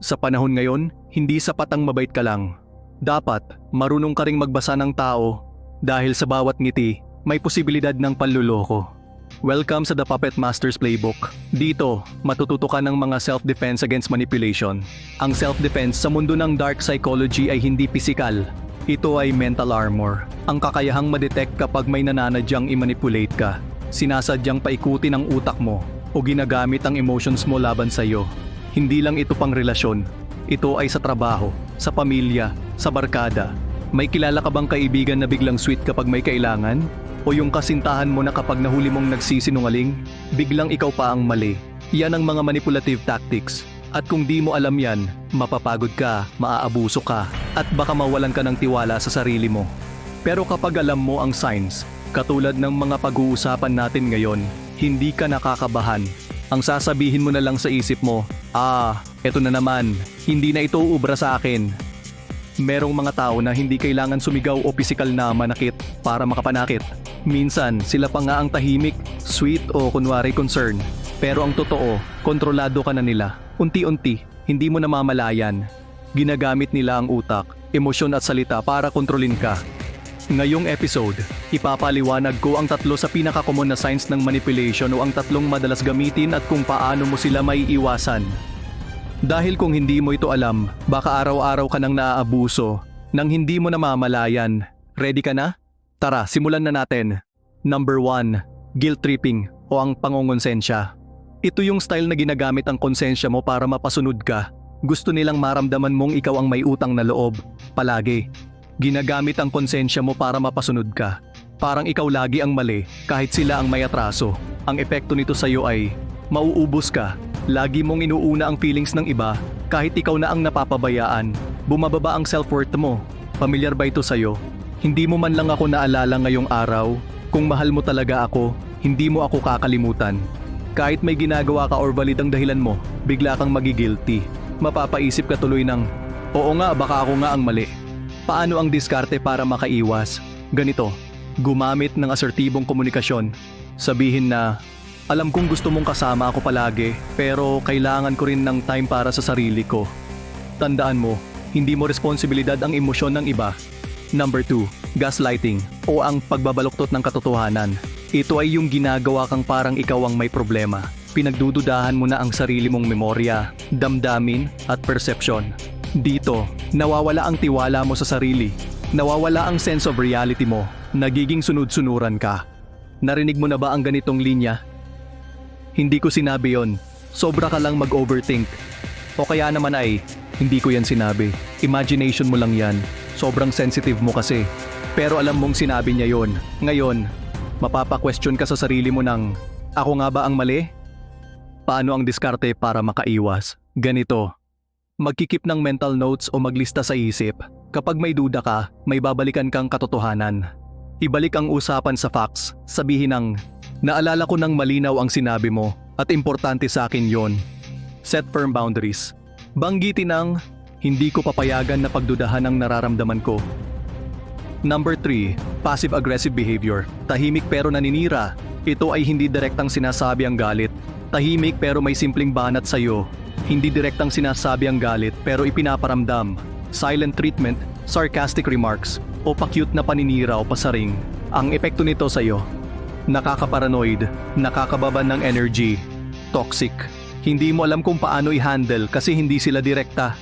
Sa panahon ngayon, hindi sapat ang mabait ka lang. Dapat, marunong ka ring magbasa ng tao dahil sa bawat ngiti, may posibilidad ng panluloko. Welcome sa The Puppet Master's Playbook. Dito, matututo ka ng mga self-defense against manipulation. Ang self-defense sa mundo ng dark psychology ay hindi pisikal. Ito ay mental armor. Ang kakayahang madetect kapag may nananadyang i-manipulate ka. Sinasadyang paikutin ang utak mo o ginagamit ang emotions mo laban sa iyo. Hindi lang ito pang relasyon. Ito ay sa trabaho, sa pamilya, sa barkada. May kilala ka bang kaibigan na biglang sweet kapag may kailangan? O yung kasintahan mo na kapag nahuli mong nagsisinungaling, biglang ikaw pa ang mali. Yan ang mga manipulative tactics. At kung di mo alam yan, mapapagod ka, maaabuso ka, at baka mawalan ka ng tiwala sa sarili mo. Pero kapag alam mo ang signs, katulad ng mga pag-uusapan natin ngayon, hindi ka nakakabahan. Ang sasabihin mo na lang sa isip mo, ah, eto na naman, hindi na ito ubra sa akin, Merong mga tao na hindi kailangan sumigaw o pisikal na manakit para makapanakit. Minsan, sila pa nga ang tahimik, sweet o kunwari concern. Pero ang totoo, kontrolado ka na nila. Unti-unti, hindi mo namamalayan. Ginagamit nila ang utak, emosyon at salita para kontrolin ka. Ngayong episode, ipapaliwanag ko ang tatlo sa pinakakomon na signs ng manipulation o ang tatlong madalas gamitin at kung paano mo sila may iwasan. Dahil kung hindi mo ito alam, baka araw-araw ka nang naaabuso nang hindi mo namamalayan. Ready ka na? Tara, simulan na natin. Number 1. Guilt tripping o ang pangongonsensya. Ito yung style na ginagamit ang konsensya mo para mapasunod ka. Gusto nilang maramdaman mong ikaw ang may utang na loob. Palagi. Ginagamit ang konsensya mo para mapasunod ka. Parang ikaw lagi ang mali kahit sila ang may atraso. Ang epekto nito sa iyo ay mauubos ka Lagi mong inuuna ang feelings ng iba kahit ikaw na ang napapabayaan. Bumababa ang self-worth mo. Pamilyar ba ito sa'yo? Hindi mo man lang ako naalala ngayong araw. Kung mahal mo talaga ako, hindi mo ako kakalimutan. Kahit may ginagawa ka or valid ang dahilan mo, bigla kang magigilty. Mapapaisip ka tuloy ng, oo nga baka ako nga ang mali. Paano ang diskarte para makaiwas? Ganito, gumamit ng asertibong komunikasyon. Sabihin na, alam kong gusto mong kasama ako palagi, pero kailangan ko rin ng time para sa sarili ko. Tandaan mo, hindi mo responsibilidad ang emosyon ng iba. Number 2, gaslighting o ang pagbabaluktot ng katotohanan. Ito ay yung ginagawa kang parang ikaw ang may problema. Pinagdududahan mo na ang sarili mong memorya, damdamin at perception. Dito, nawawala ang tiwala mo sa sarili. Nawawala ang sense of reality mo. Nagiging sunod-sunuran ka. Narinig mo na ba ang ganitong linya? Hindi ko sinabi yon. Sobra ka lang mag-overthink. O kaya naman ay, hindi ko yan sinabi. Imagination mo lang yan. Sobrang sensitive mo kasi. Pero alam mong sinabi niya yon. Ngayon, mapapa-question ka sa sarili mo ng, ako nga ba ang mali? Paano ang diskarte para makaiwas? Ganito. Magkikip ng mental notes o maglista sa isip. Kapag may duda ka, may babalikan kang katotohanan. Ibalik ang usapan sa facts. Sabihin ng, Naalala ko nang malinaw ang sinabi mo at importante sa akin yon. Set firm boundaries. Banggitin ang hindi ko papayagan na pagdudahan ang nararamdaman ko. Number 3, passive-aggressive behavior. Tahimik pero naninira. Ito ay hindi direktang sinasabi ang galit. Tahimik pero may simpleng banat sa iyo. Hindi direktang sinasabi ang galit pero ipinaparamdam. Silent treatment, sarcastic remarks, o pa-cute na paninira o pasaring. Ang epekto nito sa iyo, nakakaparanoid, nakakababa ng energy, toxic. Hindi mo alam kung paano i-handle kasi hindi sila direkta.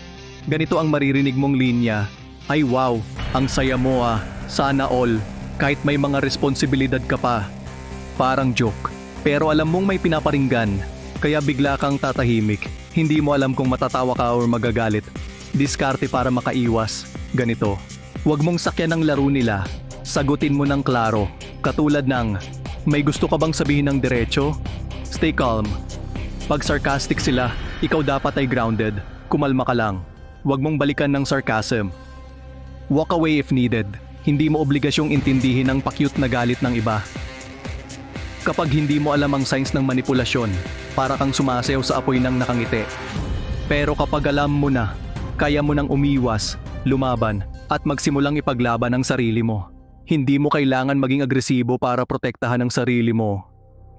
Ganito ang maririnig mong linya. Ay wow, ang saya mo ah, sana all, kahit may mga responsibilidad ka pa. Parang joke, pero alam mong may pinaparinggan, kaya bigla kang tatahimik. Hindi mo alam kung matatawa ka or magagalit. Diskarte para makaiwas, ganito. Huwag mong sakyan ang laro nila, sagutin mo ng klaro, katulad ng may gusto ka bang sabihin ng diretso? Stay calm. Pag sarcastic sila, ikaw dapat ay grounded. Kumalma ka lang. Huwag mong balikan ng sarcasm. Walk away if needed. Hindi mo obligasyong intindihin ang pakyut na galit ng iba. Kapag hindi mo alam ang signs ng manipulasyon, para kang sumasayaw sa apoy ng nakangiti. Pero kapag alam mo na, kaya mo nang umiwas, lumaban, at magsimulang ipaglaban ang sarili mo. Hindi mo kailangan maging agresibo para protektahan ang sarili mo.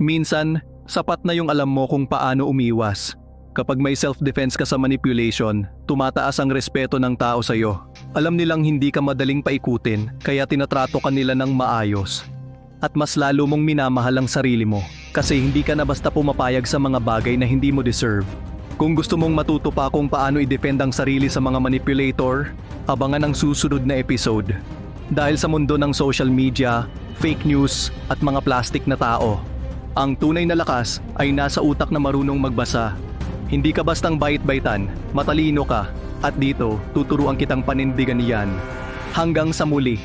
Minsan, sapat na yung alam mo kung paano umiwas. Kapag may self-defense ka sa manipulation, tumataas ang respeto ng tao sa'yo. Alam nilang hindi ka madaling paikutin, kaya tinatrato ka nila ng maayos. At mas lalo mong minamahal ang sarili mo, kasi hindi ka na basta pumapayag sa mga bagay na hindi mo deserve. Kung gusto mong matuto pa kung paano i-defend ang sarili sa mga manipulator, abangan ang susunod na episode. Dahil sa mundo ng social media, fake news, at mga plastic na tao, ang tunay na lakas ay nasa utak na marunong magbasa. Hindi ka bastang bait-baitan, matalino ka, at dito tuturuan kitang panindigan yan. Hanggang sa muli.